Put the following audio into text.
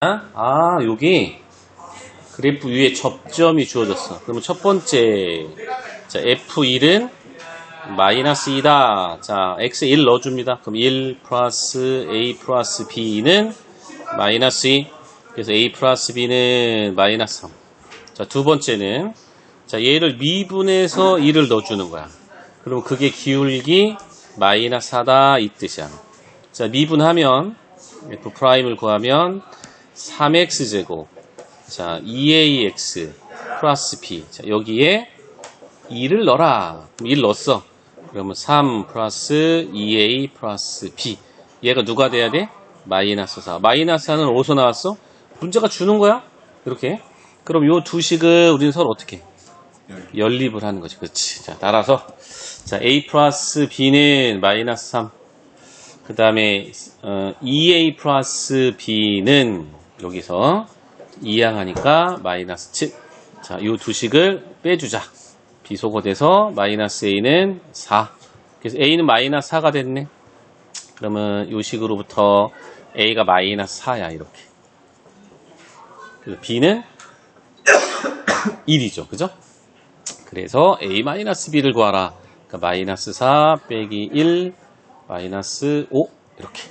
아, 여기 그래프 위에 접점이 주어졌어. 그러면 첫 번째, 자, F1은 마이너스 2다. 자, X 1 넣어줍니다. 그럼 1 플러스 A 플러스 B는 마이너스 2. 그래서 A 플러스 B는 마이너스 3. 자, 두 번째는, 자, 얘를 미분해서 2를 넣어주는 거야. 그럼 그게 기울기 마이너스 4다. 이 뜻이야. 자, 미분하면, F 프라임을 구하면 3x제곱. 자, 2ax 플러스 b. 자, 여기에 2를 넣어라. 그럼 1 넣었어. 그러면 3 플러스 2a 플러스 b. 얘가 누가 돼야 돼? 마이너스 4. 마이너스 4는 어디서 나왔어? 문제가 주는 거야? 이렇게. 그럼 요 두 식을 우리는 서로 어떻게? 연립을 하는 거지. 그렇지. 자, 따라서. 자, a 플러스 b는 마이너스 3. 그 다음에, 어, 2a 플러스 b는 여기서 이항하니까 마이너스 7. 자, 이 두 식을 빼주자. 비소거 돼서 마이너스 a는 4. 그래서 a는 마이너스 4가 됐네. 그러면 이 식으로부터 a가 마이너스 4야, 이렇게. 그래서 b는 1이죠. 그죠? 그래서 a 마이너스 b를 구하라. 그러니까 마이너스 4 빼기 1 마이너스 5 이렇게.